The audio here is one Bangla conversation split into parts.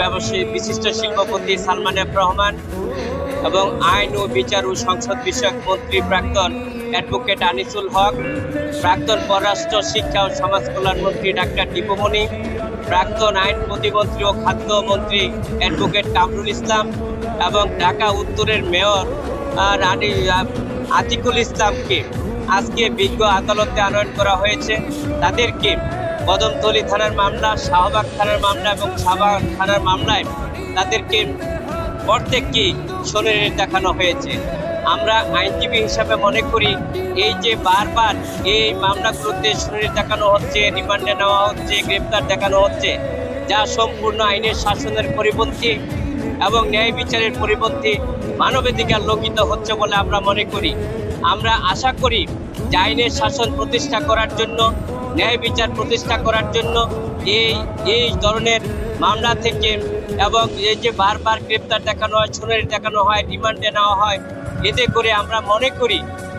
ব্যবসায়ী বিশিষ্ট শিল্পপতি সালমান এফ রহমান এবং আইন ও বিচার ও সংসদ বিষয়ক মন্ত্রী প্রাক্তন অ্যাডভোকেট আনিসুল হক, প্রাক্তন পররাষ্ট্র শিক্ষা ও সমাজ কল্যাণ মন্ত্রী ডাক্তার দীপমণি প্রাক্তন আইন প্রতিমন্ত্রী ও খাদ্য মন্ত্রী অ্যাডভোকেট কামরুল ইসলাম এবং ঢাকা উত্তরের মেয়র রানী আতিকুল ইসলামকে। আজকে বিজ্ঞ আদালতে আনয়ন করা হয়েছে। তাদেরকে কদমতলী থানার মামলা, শাহবাগ থানার মামলা এবং শাহবাগ থানার মামলায় তাদেরকে প্রত্যেককেই শরীরে দেখানো হয়েছে। আমরা আইনজীবী হিসাবে মনে করি, এই যে বারবার এই মামলাগুলোতে শরীরে দেখানো হচ্ছে, রিমান্ডে নেওয়া হচ্ছে, গ্রেপ্তার দেখানো হচ্ছে, যা সম্পূর্ণ আইনের শাসনের পরিপন্থী এবং ন্যায় বিচারের পরিপন্থী মানবাধিকার লঙ্ঘিত হচ্ছে বলে আমরা মনে করি। আমরা আশা করি যে আইনের শাসন প্রতিষ্ঠা করার জন্য ন্যায় বিচার প্রতিষ্ঠা করার জন্য এই এই ধরনের মামলা থেকে এবং এই যে বারবার গ্রেপ্তার দেখানো হয় শুনানি দেখানো হয় রিমান্ডে নেওয়া হয় এতে করে আমরা মনে করি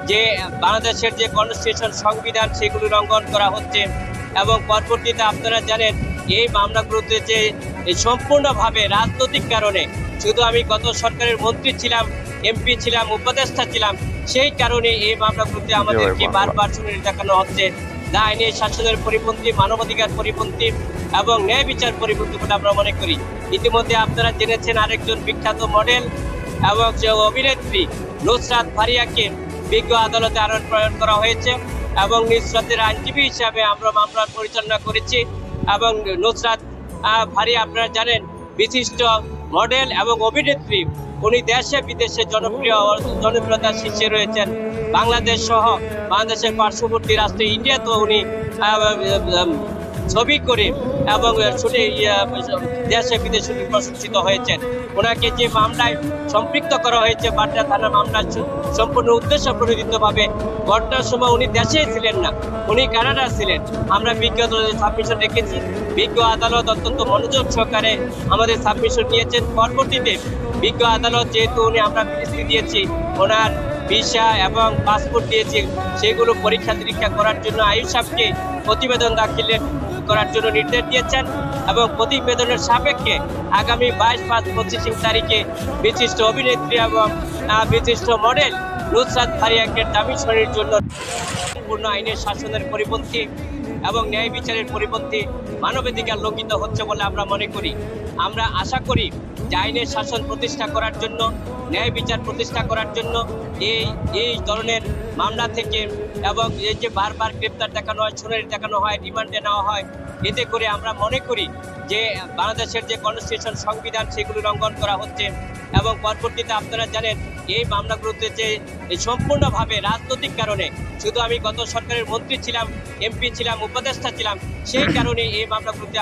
যে বাংলাদেশের যে কনস্টিটিউশন সংবিধান সেগুলো লঙ্ঘন করা হচ্ছে এবং পরবর্তীতে আপনারা জানেন এই মামলাগুলোতে যে সম্পূর্ণভাবে রাজনৈতিক কারণে শুধু আমি গত সরকারের মন্ত্রী ছিলাম এমপি ছিলাম উপদেষ্টা ছিলাম সেই কারণে এই মামলাগুলোতে আমাদেরকে বারবার শুনানি দেখানো হচ্ছে। যা আইনের শাসনের পরিপন্থী, মানবাধিকার পরিপন্থী এবং ন্যায় বিচার পরিপন্থী বলে আমরা মনে করি। ইতিমধ্যে আপনারা জেনেছেন আরেকজন বিখ্যাত মডেল এবং যে অভিনেত্রী নুসরাত ফারিয়াকে বিজ্ঞ আদালতে আরোপ প্রয়োগ করা হয়েছে এবং নুসরাতের আইনজীবী হিসাবে আমরা মামলার পরিচালনা করেছি এবং নুসরাত ফারিয়া আপনারা জানেন, বিশিষ্ট মডেল এবং অভিনেত্রী উনি দেশে বিদেশে জনপ্রিয় জনপ্রিয়তার শীর্ষে রয়েছেন। বাংলাদেশ সহ বাংলাদেশের পার্শ্ববর্তী রাষ্ট্র ইন্ডিয়াতেও উনি ছবি করে এবং ইয়ে, দেশে বিদেশে প্রশংসিত হয়েছেন। ওনাকে যে মামলায় সম্পৃক্ত করা হয়েছে বাড্ডা থানা মামলা সম্পূর্ণ উদ্দেশ্য প্রণোদিতভাবে ঘটনার সময় উনি দেশেই ছিলেন না উনি কানাডা ছিলেন। আমরা বিজ্ঞ সাবমিশন রেখেছি। বিজ্ঞ আদালত অত্যন্ত মনোযোগ সহকারে আমাদের সাবমিশন নিয়েছেন। পরবর্তীতে বিজ্ঞ আদালত যেহেতু উনি আমরা দিয়েছি ওনার ভিসা এবং পাসপোর্ট দিয়েছে, সেগুলো পরীক্ষা নিরীক্ষা করার জন্য আয়ুষ সাহেবকে প্রতিবেদন দাখিলের করার জন্য নির্দেশ দিয়েছেন এবং প্রতিবেদনের সাপেক্ষে আগামী বাইশ পাঁচ পঁচিশ তারিখে বিশিষ্ট অভিনেত্রী এবং বিশিষ্ট মডেল নুসরাত ফারিয়াকে দাবি শরীর জন্য সম্পূর্ণ আইনের শাসনের পরিপন্থী এবং ন্যায় বিচারের পরিপন্থী মানবাধিকার লঙ্ঘিত হচ্ছে বলে আমরা মনে করি। আমরা আশা করি যে আইনের শাসন প্রতিষ্ঠা করার জন্য ন্যায় বিচার প্রতিষ্ঠা করার জন্য এই এই ধরনের মামলা থেকে এবং এই যে বারবার গ্রেপ্তার দেখানো হয়, শুনানি দেখানো হয়, রিমান্ডে নেওয়া হয়, এতে করে আমরা মনে করি যে বাংলাদেশের যে কনস্টিটিউশন সংবিধান সেগুলো লঙ্ঘন করা হচ্ছে এবং পরবর্তীতে আপনারা জানেন এই মামলাগুলোতে যে সম্পূর্ণভাবে রাজনৈতিক কারণে শুধু আমি গত সরকারের মন্ত্রী ছিলাম, এমপি ছিলাম, উপদেষ্টা ছিলাম, সেই কারণে এই মামলাগুলোতে